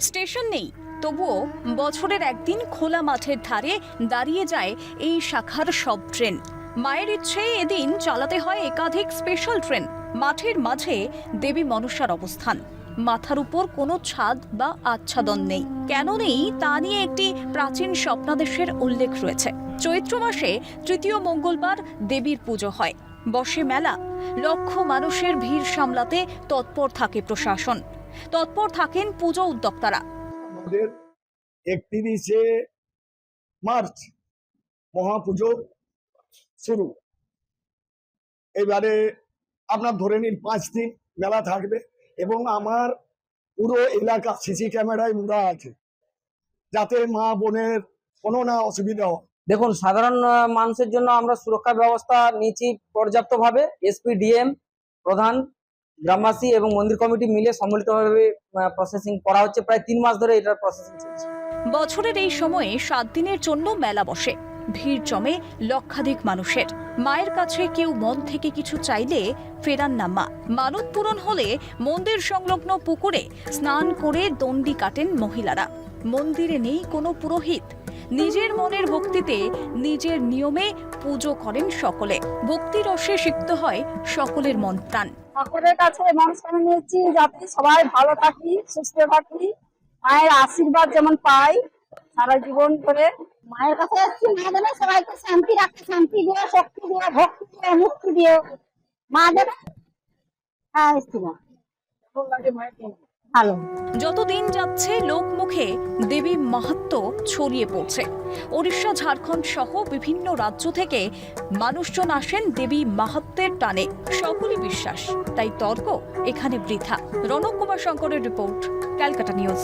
Station নেই। তবুও বছরের একদিন খোলা মাঠের ধারে দাঁড়িয়ে যায় এই শাখার সব ট্রেন। মায়ের ইচ্ছে এদিন চালাতে হয় একাধিক স্পেশাল ট্রেন। মাঠের মাঝে দেবী মনসার অবস্থান। মাথার উপর কোনো ছাদ বা আচ্ছাদন নেই। কেন নেই তা নিয়ে একটি প্রাচীন স্বপ্নাদেশের উল্লেখ রয়েছে। চৈত্র মাসে তৃতীয় মঙ্গলবার দেবীর পুজো হয়। বসে মেলা। লক্ষ মানুষের ভিড় সামলাতে তৎপর থাকে প্রশাসন। তৎপর থাকেন পুজো উদ্যোক্তারা। আমাদের একত্রিশে মার্চ মহাপুজো শুরু। এবারে আপনার ধরে নিন পাঁচ দিন মেলা থাকবে এবং আমার পুরো এলাকা সিসি ক্যামেরায় মুড়া আছে। যাতে মা বোনের কোনো না অসুবিধা হয়। দেখুন সাধারণ মানুষের জন্য আমরা সুরক্ষা ব্যবস্থা নিয়েছি পর্যাপ্তভাবে। এসপি ডিএম প্রধান গ্রামবাসী এবং মন্দির কমিটি মিলে সম্মিলিতভাবে প্রসেসিং করা হচ্ছে। প্রায় তিন মাস ধরে এটার প্রসেসিং চলছে। বছরের এই সময়ে সাত দিনের জন্য মেলা বসে। ভিড় জমে লক্ষাধিক মানুষের। মায়ের কাছে কেউ মন থেকে কিছু চাইলে ফেরান না মা। মানত পূরণ হলে মন্দির সংলগ্ন পুকুরে স্নান করে দণ্ডি কাটেন মহিলারা। মন্দিরে নেই কোনো পুরোহিত। নিজের মনের ভক্তিতে নিজের নিয়মে পুজো করেন সকলে। ভক্তি রসে সিক্ত হয় সকলের মন প্রাণ। ঠাকুরের কাছে মানুষকে নিয়েছি যাতে সবাই ভালো থাকি সুস্থ থাকি। মায়ের আশীর্বাদ যেমন পাই সারা জীবন করে। মায়ের কাছে আসছি মা যেন সবাইকে শান্তি রাখতে শান্তি দিয়ে শক্তি দিও ভক্তি দিও মুক্তি দিয়ে। মা যেন হ্যাঁ এসেছিলাম ভালো যাচ্ছে লোক যাচ্ছে, লোকমুখে দেবী মাহাত্ম ছড়িয়ে পড়ছে। ওড়িশা, ঝাড়খণ্ড সহ বিভিন্ন রাজ্য থেকে মানুষজন আসেন দেবী মাহাত্মের টানে। সকলই বিশ্বাস, তাই তর্ক এখানে বৃথা। রণব কুমার শঙ্করের রিপোর্ট, ক্যালকাটা নিউজ।